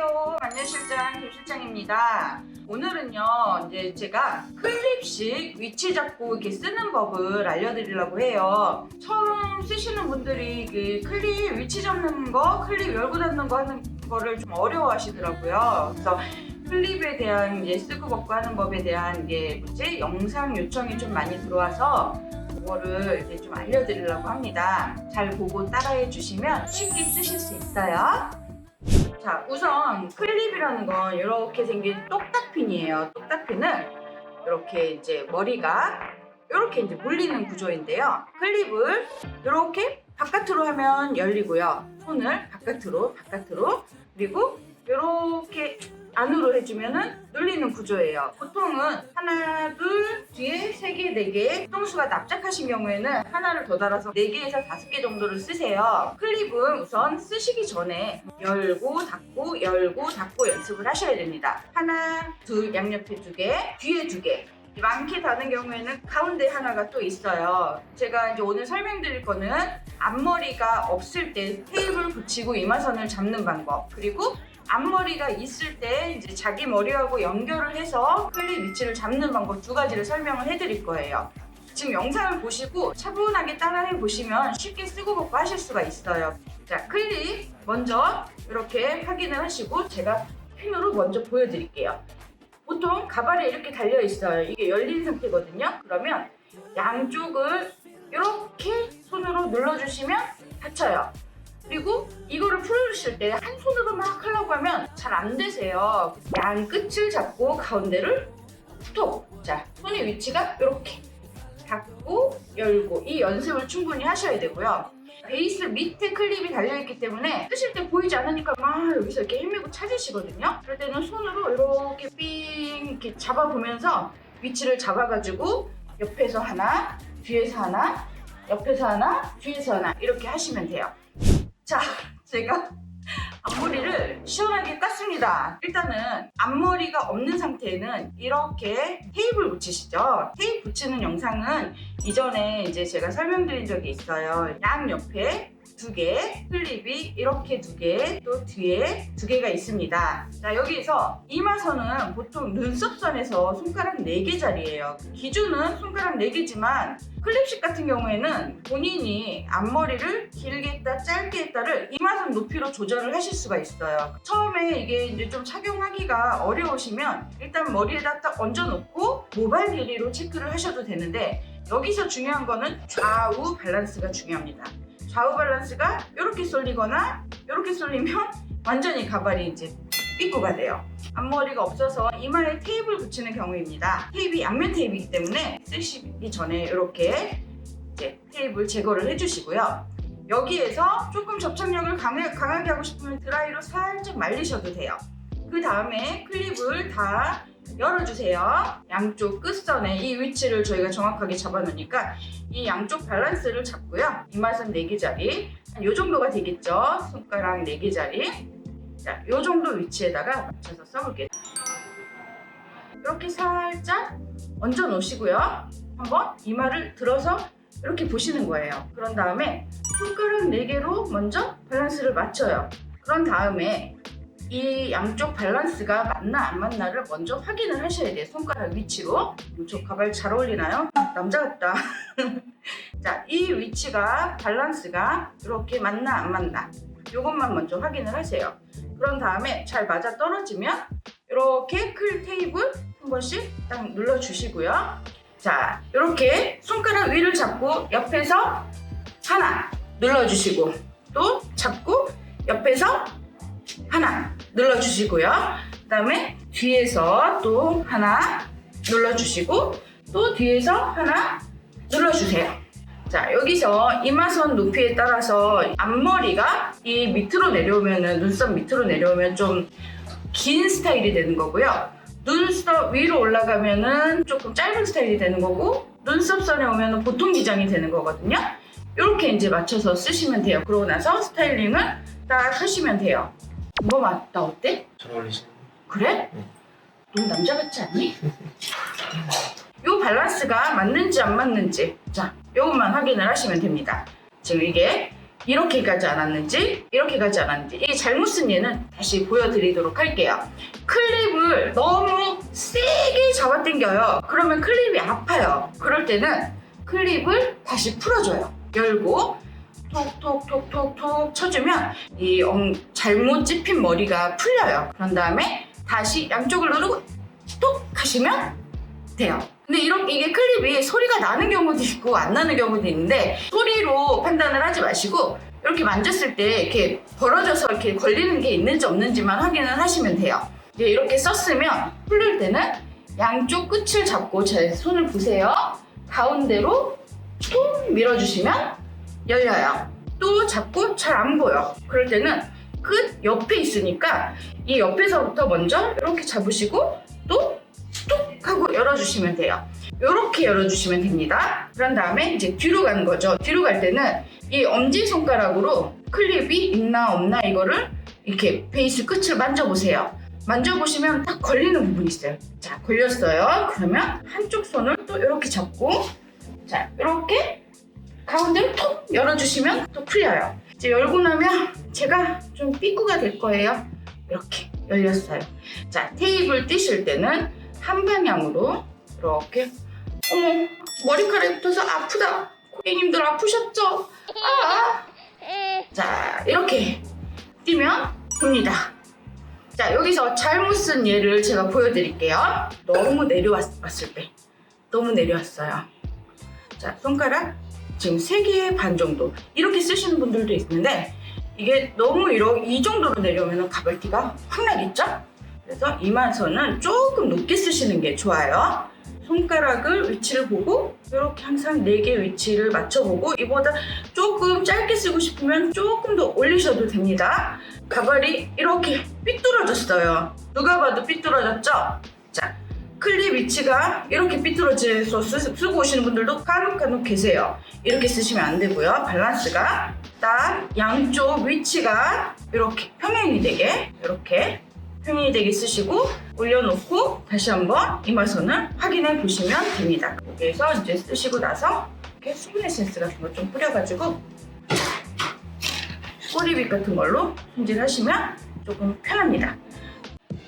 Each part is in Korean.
안녕하세요. 만년실장 김 실장입니다. 오늘은요, 이제 제가 클립식 위치 잡고 이렇게 쓰는 법을 알려드리려고 해요. 처음 쓰시는 분들이 그 클립 위치 잡는 거, 클립 열고 닫는 거 하는 거를 좀 어려워 하시더라고요. 그래서 클립에 대한 이제 쓰고 벗고 하는 법에 대한 게 뭐지? 영상 요청이 좀 많이 들어와서 그거를 이제 좀 알려드리려고 합니다. 잘 보고 따라해 주시면 쉽게 쓰실 수 있어요. 자, 우선 클립이라는 건 이렇게 생긴 똑딱핀이에요. 똑딱핀은 이렇게 이제 머리가 이렇게 이제 물리는 구조인데요. 클립을 이렇게 바깥으로 하면 열리고요. 손을 바깥으로, 바깥으로 그리고 이렇게 안으로 해주면은 눌리는 구조예요. 보통은 하나, 둘, 뒤에 세 개, 네 개. 통수가 납작하신 경우에는 하나를 더 달아서 네 개에서 다섯 개 정도를 쓰세요. 클립은 우선 쓰시기 전에 열고 닫고 열고 닫고 연습을 하셔야 됩니다. 하나, 둘, 양옆에 두 개, 뒤에 두 개. 많게 다는 경우에는 가운데 하나가 또 있어요. 제가 이제 오늘 설명드릴 거는 앞머리가 없을 때 테이블 붙이고 이마선을 잡는 방법 그리고 앞머리가 있을 때 이제 자기 머리하고 연결을 해서 클립 위치를 잡는 방법 두 가지를 설명을 해드릴 거예요. 지금 영상을 보시고 차분하게 따라해 보시면 쉽게 쓰고 벗고 하실 수가 있어요. 자, 클립 먼저 이렇게 확인을 하시고 제가 핀으로 먼저 보여드릴게요. 보통 가발에 이렇게 달려 있어요. 이게 열린 상태거든요. 그러면 양쪽을 이렇게 손으로 눌러주시면 닫혀요. 그리고 이거를 풀어주실 때 한 손으로 막 하려고 하면 잘 안 되세요. 양 끝을 잡고 가운데를 톡! 자, 손의 위치가 이렇게 닫고 열고 이 연습을 충분히 하셔야 되고요. 베이스 밑에 클립이 달려있기 때문에 쓰실 때 보이지 않으니까 막 여기서 이렇게 헤매고 찾으시거든요. 그럴 때는 손으로 이렇게 삥 이렇게 잡아보면서 위치를 잡아가지고 옆에서 하나, 뒤에서 하나, 옆에서 하나, 뒤에서 하나 이렇게 하시면 돼요. 자, 제가 앞머리를 시원하게 깠습니다. 일단은 앞머리가 없는 상태에는 이렇게 테이프를 붙이시죠. 테이프 붙이는 영상은 이전에 이제 제가 설명드린 적이 있어요. 양 옆에 두 개, 클립이 이렇게 두 개, 또 뒤에 두 개가 있습니다. 자, 여기서 이마선은 보통 눈썹선에서 손가락 4개 자리예요. 기준은 손가락 4개지만 클립식 같은 경우에는 본인이 앞머리를 길게 했다 짧게 했다를 이마선 높이로 조절을 하실 수가 있어요. 처음에 이게 이제 좀 착용하기가 어려우시면 일단 머리에다 딱 얹어놓고 모발 길이로 체크를 하셔도 되는데 여기서 중요한 거는 좌우 밸런스가 중요합니다. 좌우 밸런스가 이렇게 쏠리거나 이렇게 쏠리면 완전히 가발이 이제 삐꾸가 돼요. 앞머리가 없어서 이마에 테이프를 붙이는 경우입니다. 테이프 양면 테이프이기 때문에 쓰시기 전에 이렇게 테이프를 제거를 해주시고요. 여기에서 조금 접착력을 강하, 강하게 하고 싶으면 드라이로 살짝 말리셔도 돼요. 그 다음에 클립을 다 열어주세요. 양쪽 끝선에 이 위치를 저희가 정확하게 잡아놓으니까 이 양쪽 밸런스를 잡고요. 이마선 4개 자리, 한요 정도가 되겠죠. 손가락 4개 자리. 자, 요 정도 위치에다가 맞춰서 써볼게요. 이렇게 살짝 얹어 놓으시고요. 한번 이마를 들어서 이렇게 보시는 거예요. 그런 다음에 손가락 4개로 먼저 밸런스를 맞춰요. 그런 다음에 이 양쪽 밸런스가 맞나 안 맞나를 먼저 확인을 하셔야 돼요. 손가락 위치로. 저 가발 잘 어울리나요? 남자 같다. 자, 이 위치가 밸런스가 이렇게 맞나 안 맞나. 이것만 먼저 확인을 하세요. 그런 다음에 잘 맞아 떨어지면 이렇게 클 테이블 한 번씩 딱 눌러주시고요. 자, 이렇게 손가락 위를 잡고 옆에서 하나 눌러주시고 또 잡고 옆에서 하나 눌러주시고요. 그 다음에 뒤에서 또 하나 눌러주시고 또 뒤에서 하나 눌러주세요. 자 여기서 이마선 높이에 따라서 앞머리가 이 밑으로 내려오면은 눈썹 밑으로 내려오면 좀 긴 스타일이 되는 거고요. 눈썹 위로 올라가면은 조금 짧은 스타일이 되는 거고 눈썹 선에 오면은 보통 기장이 되는 거거든요. 이렇게 이제 맞춰서 쓰시면 돼요. 그러고 나서 스타일링을 딱 하시면 돼요. 뭐 맞다 어때? 잘 어울리시는 그래? 네. 너무 남자 같지 않니? 요 밸런스가 맞는지 안 맞는지 자 요것만 확인을 하시면 됩니다 지금 이게 이렇게 가지 않았는지 이렇게 가지 않았는지. 이게 잘못 쓴 예는 다시 보여드리도록 할게요. 클립을 너무 세게 잡아당겨요. 그러면 클립이 아파요. 그럴 때는 클립을 다시 풀어줘요. 열고 톡톡톡톡톡 쳐주면 이 엉- 잘못 찝힌 머리가 풀려요. 그런 다음에 다시 양쪽을 누르고 톡 하시면 돼요. 근데 이렇게 이게 클립이 소리가 나는 경우도 있고 안 나는 경우도 있는데 소리 로 판단을 하지 마시고 이렇게 만졌을 때 이렇게 벌어져서 이렇게 걸리는 게 있는지 없는지만 확인을 하시면 돼요. 이제 이렇게 썼으면 풀릴 때는 양쪽 끝을 잡고 제 손을 보세요. 가운데로 툭 밀어주시면 열려요. 또 잡고 잘 안 보여. 그럴 때는 끝 옆에 있으니까 이 옆에서부터 먼저 이렇게 잡으시고 또 뚝 하고 열어주시면 돼요. 이렇게 열어주시면 됩니다. 그런 다음에 이제 뒤로 가는 거죠. 뒤로 갈 때는 이 엄지 손가락으로 클립이 있나 없나 이거를 이렇게 베이스 끝을 만져보세요. 만져보시면 딱 걸리는 부분이 있어요. 자, 걸렸어요. 그러면 한쪽 손을 또 이렇게 잡고 자, 이렇게 가운데로 톡 열어주시면 또 풀려요. 이제 열고 나면 제가 좀 삐꾸가 될 거예요. 이렇게 열렸어요. 자, 테이블 띄실 때는 한 방향으로 이렇게 어머 머리카락이 붙어서 아프다. 고객님들 아프셨죠? 아. 자, 이렇게 뛰면 됩니다. 자, 여기서 잘못 쓴 예를 제가 보여드릴게요. 너무 내려왔을 때. 너무 내려왔어요. 자, 손가락 지금 3개 반 정도. 이렇게 쓰시는 분들도 있는데, 이게 너무 이러, 이 정도로 내려오면 가발티가 확 나겠죠? 그래서 이마선은 조금 높게 쓰시는 게 좋아요. 손가락을 위치를 보고 이렇게 항상 4개 위치를 맞춰보고 이보다 조금 짧게 쓰고 싶으면 조금 더 올리셔도 됩니다. 가발이 이렇게 삐뚤어졌어요. 누가 봐도 삐뚤어졌죠? 자, 클립 위치가 이렇게 삐뚤어져서 쓰, 쓰고 오시는 분들도 간혹간혹 계세요. 이렇게 쓰시면 안 되고요. 밸런스가 딱 양쪽 위치가 이렇게 평행이 되게 이렇게 평행이 되게 쓰시고 올려놓고 다시 한번 이마선을 확인해 보시면 됩니다. 여기에서 이제 쓰시고 나서 이렇게 수분 에센스 같은 거 좀 뿌려가지고 꼬리빗 같은 걸로 손질하시면 조금 편합니다.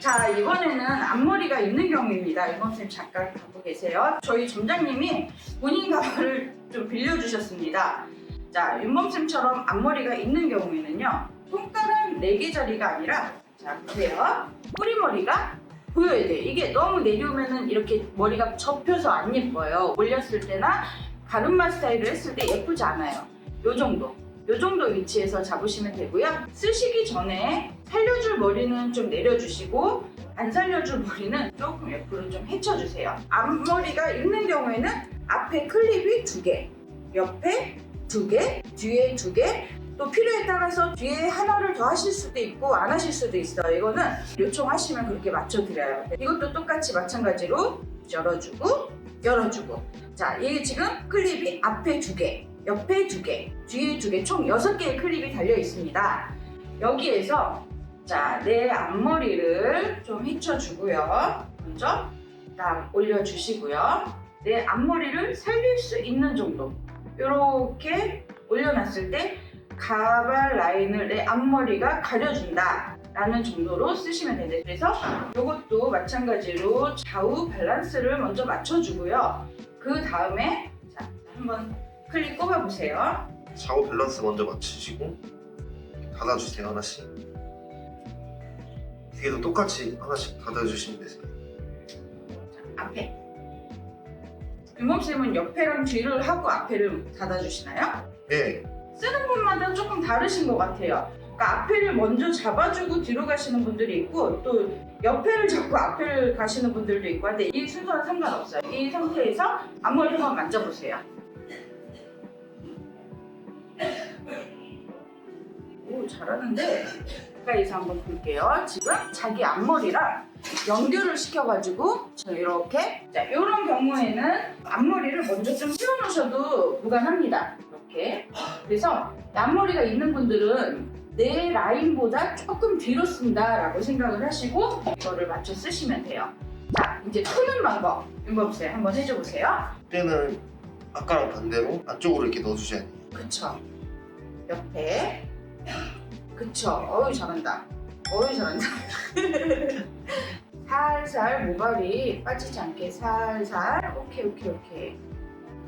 자 이번에는 앞머리가 있는 경우입니다. 이번 선생님 잠깐 갖고 계세요. 저희 점장님이 본인 가발을 좀 빌려주셨습니다. 자 윤범쌤처럼 앞머리가 있는 경우에는요 손가락 4개짜리가 아니라 자 보세요 뿌리머리가 보여야 돼요. 이게 너무 내려오면은 이렇게 머리가 접혀서 안 예뻐요. 올렸을 때나 가르마 스타일을 했을 때 예쁘지 않아요. 요 정도. 요 정도 위치에서 잡으시면 되고요. 쓰시기 전에 살려줄 머리는 좀 내려주시고 안 살려줄 머리는 조금 옆으로 좀 헤쳐주세요. 앞머리가 있는 경우에는 앞에 클립이 두 개, 옆에 두 개, 뒤에 두 개, 또 필요에 따라서 뒤에 하나를 더 하실 수도 있고 안 하실 수도 있어요. 이거는 요청하시면 그렇게 맞춰드려요. 이것도 똑같이 마찬가지로 열어주고 열어주고 자 이게 지금 클립이 앞에 두 개, 옆에 두 개, 뒤에 두 개, 총 여섯 개의 클립이 달려 있습니다. 여기에서 자, 내 앞머리를 좀 헤쳐주고요. 먼저 딱 올려주시고요. 내 앞머리를 살릴 수 있는 정도 이렇게 올려놨을 때 가발 라인을 내 앞머리가 가려준다 라는 정도로 쓰시면 되는데 그래서 이것도 마찬가지로 좌우 밸런스를 먼저 맞춰주고요. 그 다음에 자 한번 클립 꼽아보세요. 좌우 밸런스 먼저 맞추시고 닫아주세요 하나씩. 뒤에도 똑같이 하나씩 닫아주시면 되세요. 자, 앞에. 윤범쌤은 옆에랑 뒤를 하고 앞에를 닫아주시나요? 네 쓰는 분마다 조금 다르신 것 같아요. 그러니까 앞에를 먼저 잡아주고 뒤로 가시는 분들이 있고 또 옆에를 잡고 앞에를 가시는 분들도 있고 한데 이 순서는 상관없어요. 이 상태에서 앞머리 한번 만져보세요. 오 잘하는데 가까이서 한번 볼게요. 지금 자기 앞머리랑 연결을 시켜가지고 자, 이렇게 자 이런 경우에는 앞머리를 먼저 좀 씌워놓으셔도 무관합니다. 이렇게 그래서 앞머리가 있는 분들은 내 라인보다 조금 뒤로 쓴다라고 생각을 하시고 이거를 맞춰 쓰시면 돼요. 자 이제 푸는 방법 윤범쌤 한번 해줘보세요. 그때는 아까랑 반대로 안쪽으로 이렇게 넣어주셔야 돼요 그쵸. 옆에. 그쵸. 어유 잘한다. 어유 잘한다. 살살 모발이 빠지지 않게 살살. 오케이, 오케이, 오케이.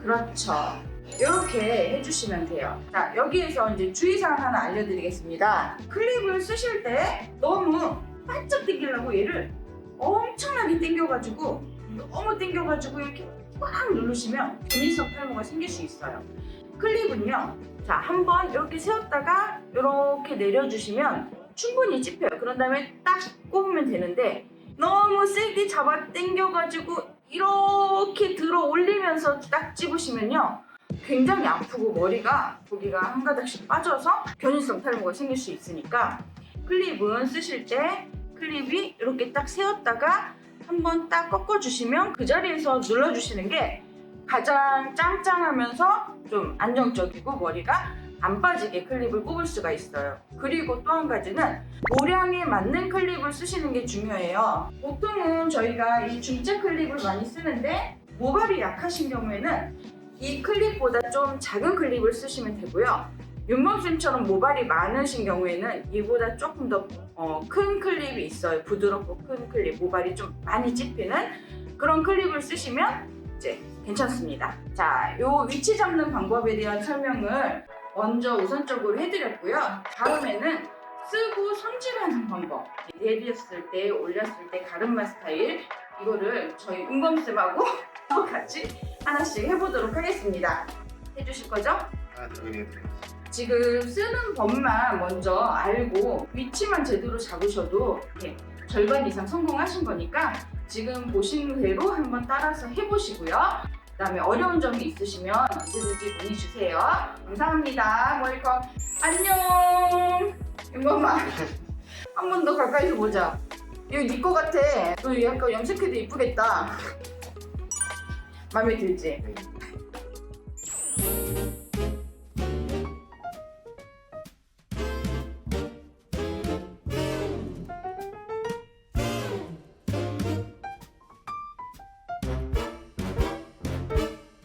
그렇죠. 이렇게 해주시면 돼요. 자, 여기에서 이제 주의사항 하나 알려드리겠습니다. 클립을 쓰실 때 너무 바짝 당기려고 얘를 엄청나게 당겨가지고 너무 당겨가지고 이렇게 꽉 누르시면 견인성 탈모가 생길 수 있어요. 클립은요. 자, 한번 이렇게 세웠다가 이렇게 내려주시면 충분히 찝혀요. 그런 다음에 딱 꼽으면 되는데 너무 세게 잡아 당겨가지고 이렇게 들어 올리면서 딱 집으시면요. 굉장히 아프고 머리가 거기가 한 가닥씩 빠져서 견인성 탈모가 생길 수 있으니까 클립은 쓰실 때 클립이 이렇게 딱 세웠다가 한번 딱 꺾어주시면 그 자리에서 눌러주시는 게 가장 짱짱하면서 좀 안정적이고 머리가 안 빠지게 클립을 꼽을 수가 있어요. 그리고 또 한 가지는 모량에 맞는 클립을 쓰시는 게 중요해요. 보통은 저희가 이 중재 클립을 많이 쓰는데 모발이 약하신 경우에는 이 클립보다 좀 작은 클립을 쓰시면 되고요. 윤범쌤처럼 모발이 많으신 경우에는 이보다 조금 더큰 클립이 있어요. 부드럽고 큰 클립, 모발이 좀 많이 찝히는 그런 클립을 쓰시면 이제 괜찮습니다. 자, 요 위치 잡는 방법에 대한 설명을 먼저 우선적으로 해드렸고요. 다음에는 쓰고 손질하는 방법. 내렸을 때, 올렸을 때 가르마 스타일 이거를 저희 윤범쌤하고 같이 하나씩 해보도록 하겠습니다. 해주실 거죠? 아, 당연히 해드리겠습니다. 지금 쓰는 법만 먼저 알고 위치만 제대로 잡으셔도 이렇게 절반 이상 성공하신 거니까 지금 보신 대로 한번 따라서 해보시고요. 그다음에 어려운 점이 있으시면 언제든지 문의 주세요. 감사합니다. 모이컴 안녕. 윤범아 한번 더 가까이서 보자. 이거 네 거 같아. 너 약간 염색해도 이쁘겠다. 마음에 들지? 네.